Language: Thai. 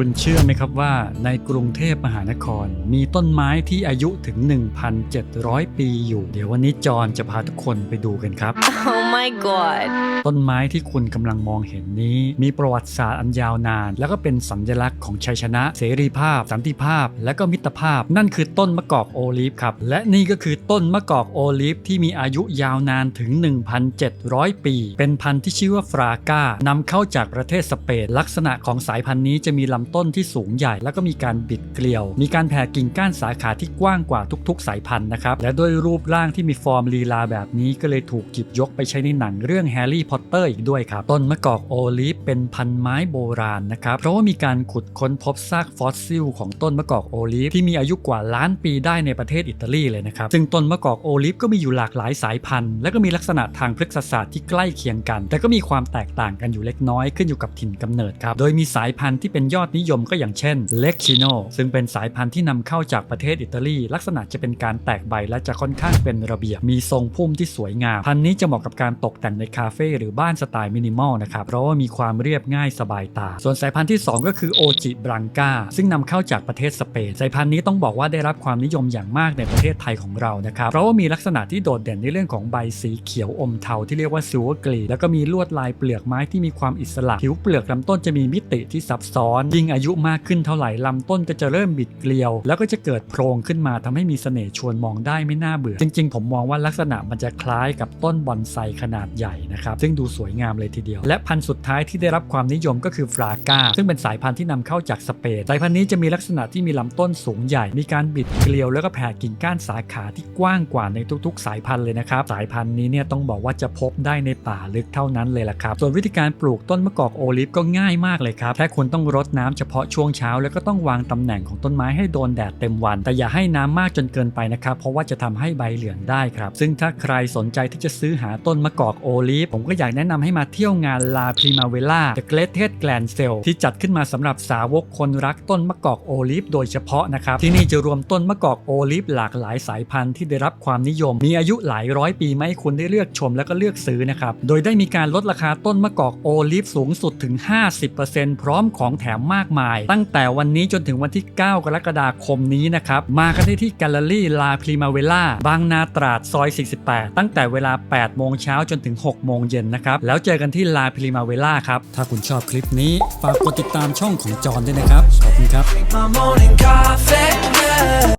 คุณเชื่อไหมครับว่าในกรุงเทพมหานคร มีต้นไม้ที่อายุถึง 1,700 ปีอยู่ เดี๋ยววันนี้จอห์นจะพาทุกคนไปดูกันครับ Oh my god. ต้นไม้ที่คุณกำลังมองเห็นนี้ มีประวัติศาสตร์อันยาวนาน แล้วก็เป็นสัญลักษณ์ของชัยชนะ เสรีภาพ สันติภาพ และก็มิตรภาพ นั่นคือต้นมะกอกโอลีฟครับ และนี่ก็คือต้นมะกอกโอลีฟที่มีอายุยาวนานถึง 1,700 ปี เป็นพันธุ์ที่ชื่อว่าฟราก้านำเข้าจากประเทศสเปนลักษณะของสายพันธุ์นี้จะมีลำต้นที่สูงใหญ่ แล้วก็มีการบิดเกลียว มีการแผ่กิ่งก้านสาขาที่กว้างกว่าทุก ๆ สายพันธุ์นะครับและด้วยรูปร่างที่มีฟอร์มลีลาแบบนี้ก็เลยถูกหยิบยกไปใช้ในหนังเรื่องแฮร์รี่พอตเตอร์อีกด้วยครับต้นมะกอกโอลีฟเป็นพันไม้โบราณนะครับเพราะว่ามีการขุดค้นพบซากฟอสซิลของต้นมะกอกโอลีฟที่มีอายุกว่าล้านปีได้ในประเทศอิตาลีเลยนะครับซึ่งต้นมะกอกโอลีฟก็มีอยู่หลากหลายสายพันธุ์ และก็มีลักษณะทางพฤกษศาสตร์ที่ใกล้เคียงกัน แต่ก็มีความแตกต่างกันอยู่เล็กน้อยขึ้นอยู่กับถิ่นกำเนิดครับโดยมีสายพันธุ์ที่เป็นยอดนิยมก็อย่างเช่นเล็กชิโนซึ่งเป็นสายพันธุ์ที่นำเข้าจากประเทศอิตาลี ลักษณะจะเป็นการแตกใบและจะค่อนข้างเป็นระเบียบ มีทรงพุ่มที่สวยงาม พันธุ์นี้จะเหมาะกับการตกแต่งในคาเฟ่หรือบ้านสไตล์มินิมอลนะครับ เพราะว่ามีความเรียบง่ายสบายตา ส่วนสายพันธุ์ที่ 2 ก็คือโอจิบรังกาซึ่งนำเข้าจากประเทศสเปน สายพันธุ์นี้ต้องบอกว่าได้รับความนิยมอย่างมากในประเทศไทยของเรานะครับ เพราะว่ามีลักษณะที่โดดเด่นในเรื่องของใบสีเขียวอมเทาที่เรียกว่าซิลเวอร์กรีแล้วก็มีลวดลายเปลือกไม้ที่มีความอิสระ ผิวเปลือกลำต้นจะมีมิติที่ซับซ้อนยิ่งอายุมากขึ้นเท่าไหร่ลำต้นก็จะเริ่มบิดเกลียว แล้วก็จะเกิดโพรงขึ้นมาทำให้มีเสน่ห์ชวนมองได้ไม่น่าเบื่อ จริง ๆ ผมมองว่าลักษณะมันจะคล้ายกับต้นบอนไซขนาดใหญ่นะครับ ซึ่งดูสวยงามเลยทีเดียว และพันธุ์สุดท้ายที่ได้รับความนิยมก็คือฟรากาซึ่งเป็นสายพันธุ์ที่นำเข้าจากสเปนสายพันธุ์นี้จะมีลักษณะที่มีลำต้นสูงใหญ่ มีการบิดเกลียว แล้วก็แผ่กิ่งก้านสาขาที่กว้างกว่าในทุก ๆ สายพันธุ์เลยนะครับ สายพันธุ์นี้เนี่ยต้องบอกว่าจะพบได้ในป่าลึกเท่านั้นเลยล่ะครับ ส่วนวิธีการปลูกต้นมะกอกโอลิฟก็ง่ายมากเลยครับ แค่คุณต้องรดน้ำเฉพาะช่วงเช้า แล้วก็ต้องวางตำแหน่งของต้นไม้ให้โดนแดดเต็มวัน แต่อย่าให้น้ำมากจนเกินไปนะครับ เพราะว่าจะทำให้ใบเหลืองได้ครับ ซึ่งถ้าใครสนใจที่จะซื้อหาต้นมะกอกโอลิฟผมก็อยากแนะนำให้มาเที่ยวงาน La Primavera The Greatest Grand Sale ที่จัดขึ้นมาสำหรับสาวกคนรักต้นมะกอกโอลิฟโดยเฉพาะนะครับที่นี่จะรวมต้นมะกอกโอลิฟหลากหลายสายพันธุ์ที่ได้รับความนิยม มีอายุหลายร้อยปีมาให้คุณได้เลือกชมแล้วก็เลือกซื้อนะครับโดยได้มีการลดราคาต้นมะกอกโอลิฟสูงสุดถึง 50%พร้อมของแถมมากมาย ตั้งแต่วันนี้จนถึงวันที่ 9 กรกฎาคมนี้นะครับ มากันได้ที่แกลเลอรี่ลาพรีมาเวล่าบางนาตราดซอย 48 ตั้งแต่เวลา 8 โมงเช้าจนถึง 6 โมงเย็นนะครับ แล้วเจอกันที่ลาพรีมาเวล่าครับ ถ้าคุณชอบคลิปนี้ ฝากกดติดตามช่องของจอห์นด้วยนะครับ ขอบคุณครับ